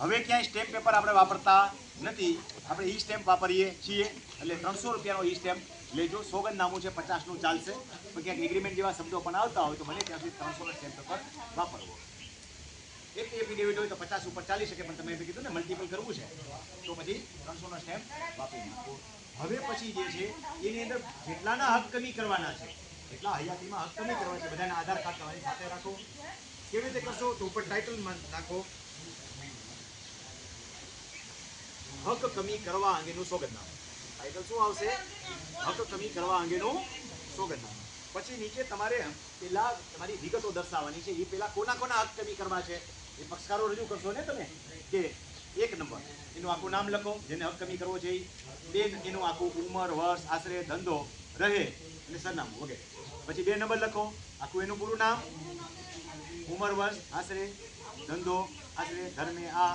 હવે ક્યાંય stamp paper આપણે વાપરતા નથી. આપણે ઈ સ્ટેમ્પ વાપરીએ છીએ. એટલે ત્રણસો રૂપિયાનો ઈ સ્ટેમ્પ લેજો. સોગંદનામું છે, પચાસનું ચાલશે. પણ ક્યાંક એગ્રીમેન્ટ જેવા શબ્દો પણ આવતા હોય તો મને ત્યાં સુધી ત્રણસોનો સ્ટેમ્પ પેપર વાપરવો. એક એફિડેવિટ હોય તો પચાસ ઉપર ચાલી શકે, પણ તમે એમ કીધું ને મલ્ટિપલ કરવું છે, તો પછી ત્રણસોનો સ્ટેમ્પ વાપરી નાખો. હવે પછી જે છે, એની અંદર જેટલાના હક કમી કરવાના છે, એટલા હયાતીમાં હક કમી કરવા છે. બધાના આધાર કાર્ડ તમારી સાથે રાખો. કેવી રીતે કરશો? તો ઉપર ટાઇટલમાં નાખો. હક કમી કરવા અંગેનું સોગંદનામું ટાઇટલ શું આવશે હક કમી કરવા અંગેનું સોગંદનામું પછી નીચે તમારે પેલા તમારી વિગતો દર્શાવવાની છે એ પેલા કોના કોના હક કમી કરવા છે એ પક્ષકારો રજૂ કરશો ને તમે કે એક નંબર એનું આખું નામ લખો જેને હક કમી કરવો છે બે એનું આખું ઉંમર વર્ષ આશરે ધંધો રહે અને સરનામું વગેરે. પછી બે નંબર લખો આખું એનું પૂરું નામ? ઉંમર વર્ષ આશરે ધંધો આશરે ધર્મે, આ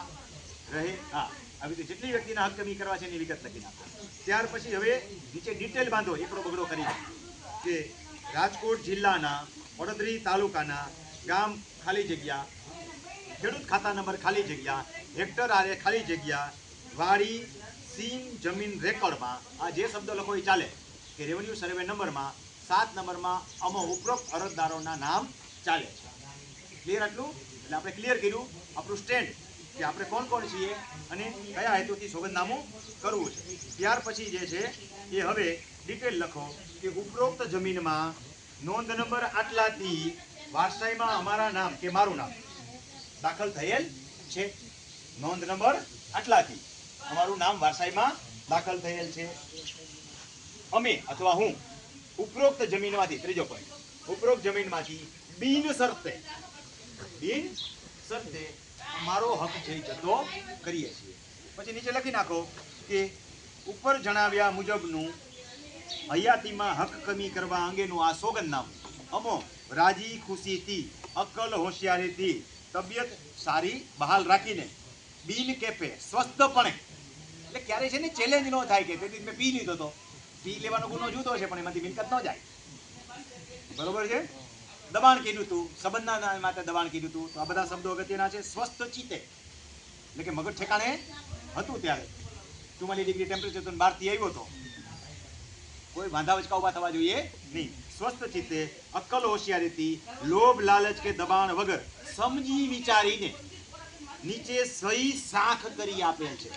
રહે. હા, આવી રીતે જેટલી વ્યક્તિના હક કમી કરવા છે એની વિગત લખી નાખો. ત્યાર પછી હવે નીચે ડિટેલ બાંધો, એકડો બગડો કરી કે રાજકોટ જિલ્લાના વડોદરી તાલુકાના ગામ ખાલી જગ્યા, ખેડૂત ખાતા નંબર ખાલી જગ્યા, હેક્ટર આરે ખાલી જગ્યા, વાડી, સીમ, જમીન રેકોર્ડમાં, આ જે શબ્દ લખો એ ચાલે, કે રેવન્યુ સર્વે નંબરમાં, સાત નંબરમાં અમો ઉપરોક્ત અરજદારોના નામ ચાલે છે. ક્લિયર આટલું? એટલે આપણે ક્લિયર કર્યું. આપણું સ્ટેન્ડ કે આપણે કોણ કોણ છીએ અને કયા હેતુથી સોગંદનામું કરવું છે? ત્યાર પછી જે છે એ હવે ડિટેલ લખો કે ઉપરોક્ત જમીનમાં નોંધ નંબર આટલાથી વારસાઈમાં અમારા નામ કે મારું નામ દાખલ થયેલ છે. નોંધ નંબર આટલાથી અમારું નામ વારસાઈમાં દાખલ થયેલ છે. અમે અથવા હું ઉપરોક્ત જમીનમાંથી, ત્રીજો પોઈન્ટ ઉપરોક્ત જમીનમાંથી બિન શરતે બિન શરતે અમારો હક છે, જતો કરીએ છીએ. પછી નીચે લખી નાખો કે ઉપર જણાવ્યા મુજબનું હયાતીમાં હક કમી કરવા અંગેનું આ સોગંદનામું અમો, રાજી ખુશીથી અક્કલ હોશિયારીથી તબિયત સારી, બહાલ રાખીને, બિન કેફે સ્વસ્થપણે. એટલે ક્યારે છે ને ચેલેન્જ ન થાય કે તેથી મેં પી લીધો તો. પી લેવાનો ગુનો જુદો છે, પણ એમાંથી મિલકત ન જાય. બરોબર છે? દબાણ કીધું તું સંબંધના માટે દબાણ કીધું તું તો આ બધા શબ્દો અગત્યના છે. સ્વસ્થ ચિત્તે. એટલે કે મગજ ઠેકાણે હતું ત્યારે. ચુમ્માલીસ ડિગ્રી ટેમ્પરેચર તો બહારથી આવ્યો હતો કોઈ વાંધા વચકા ઊભા થવા જોઈએ નહીં. સ્વસ્થ ચિત્તે, અક્કલ હોશિયારીથી, લોભ, લાલચ કે દબાણ વગર સમજી વિચારીને નીચે સહી સાખ કરી આપેલ છે.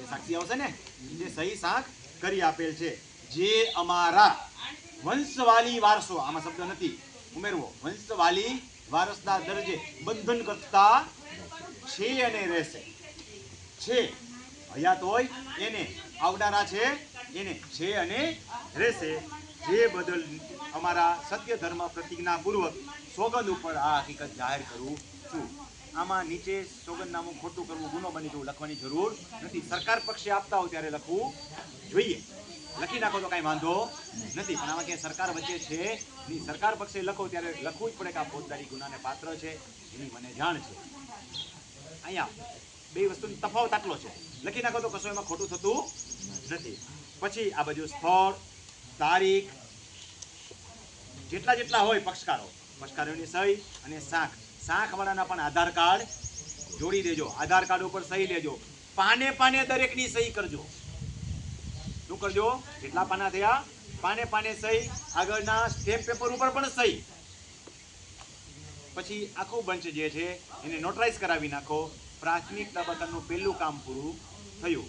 એ સાક્ષી આવશે ને? જે સહી સાખ કરી આપેલ છે. જે અમારા વંશવાલી વારસો, આમાં શબ્દ નથી. ઉમેરવો. વંશવાલી વારસદાર દરજે બંધન કરતા છે અને રહેશે. છે. હયાત હોય એને આવનારા છે, એને છે અને રહેશે. જે બદલ અમારા સત્ય ધર્મ પ્રતિજ્ઞાપૂર્વક સોગંદ ઉપર આ હકીકત જાહેર કરું છું. આમાં નીચે સોગંદનામું ખોટું કરવું ગુનો બની જવું લખવાની જરૂર નથી. સરકાર પક્ષે આપતા હોય ત્યારે લખવું જોઈએ. લખી નાખો તો કાંઈ વાંધો નથી. પણ આમાં ક્યાંય સરકાર વચ્ચે છે નહીં. સરકાર પક્ષે લખો ત્યારે લખવું જ પડે કે આ ફોજદારી ગુનાને પાત્ર છે. એની મને જાણ છે. અહીંયા બે વસ્તુનો તફાવત આટલો છે. લખી નાખો તો કશું એમાં ખોટું થતું નથી. પછી આ બાજુ સ્થળ, તારીખ, જેટલા જેટલા હોય પક્ષકારો. પક્ષકારોની સહી અને શાખ. શાખવાળાના પણ આધાર કાર્ડ જોડી દેજો. આધાર કાર્ડ ઉપર સહી લેજો. પાને પાને દરેકની સહી કરજો. શું કરજો જેટલા પાના થયા. પાને પાને સહી, આગળના સ્ટેમ્પ પેપર ઉપર પણ સહી. પછી આખું બંચ જે છે, એને નોટરાઇઝ કરાવી નાખો. પ્રાથમિક તબક્કાનું પહેલું કામ પૂરું થયું.